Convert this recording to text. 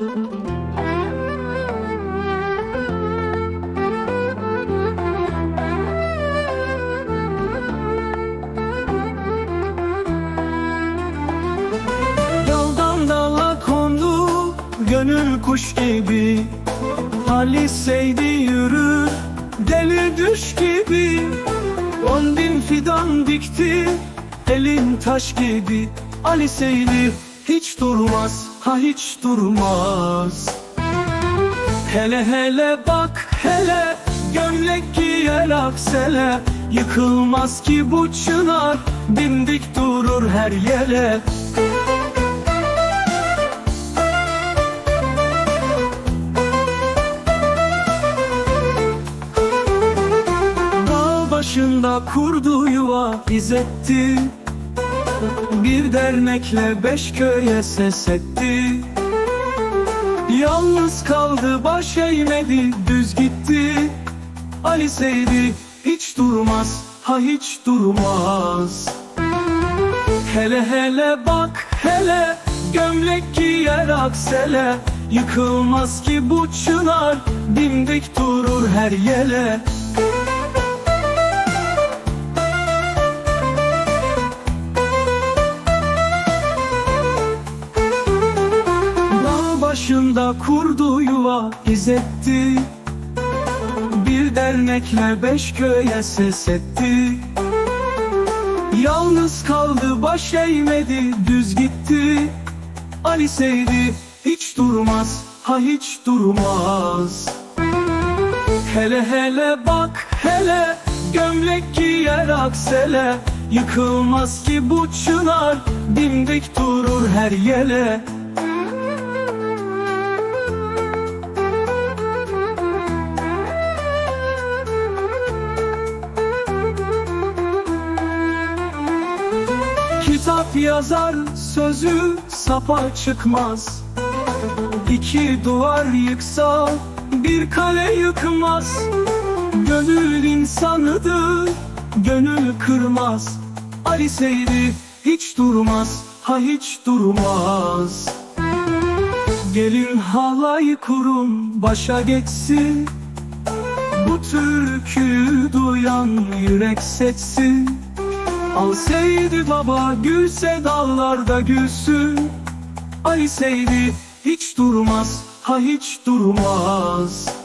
Gönül kuş gibi. Ali Seydi yürür deli düş gibi. On bin fidan dikti elin taş gibi. Ali Seydi hiç durmaz ha hiç durmaz. Hele hele bak hele gömlek giyer aksele. Yıkılmaz ki bu çınar dimdik durur her yere. Dağ başında kurduğu yuva izletti Bir dernekle beş köye ses etti. Yalnız kaldı baş eğmedi düz gitti. Ali Seydi hiç durmaz ha hiç durmaz. Hele hele bak hele gömlek giyer aksele. Yıkılmaz ki bu çınar dimdik durur her yere kurduğu yuva izletti Bir dernekle beş köye ses etti. Yalnız kaldı baş eğmedi düz gitti. Ali Seydi hiç durmaz ha hiç durmaz. Hele hele bak hele gömlek giyer aksele. Yıkılmaz ki bu çınar dimdik durur her yere Kitap yazar sözü sapa çıkmaz. İki duvar yıksa bir kale yıkmaz. Gönül insanıdır gönül kırmaz. Ali Seydi hiç durmaz ha hiç durmaz. Gelin halay kurun başa geçsin. Bu türkü duyan yürek setsin Al Seydi baba gülse dallarda gülsün. Ali Seydi hiç durmaz ha hiç durmaz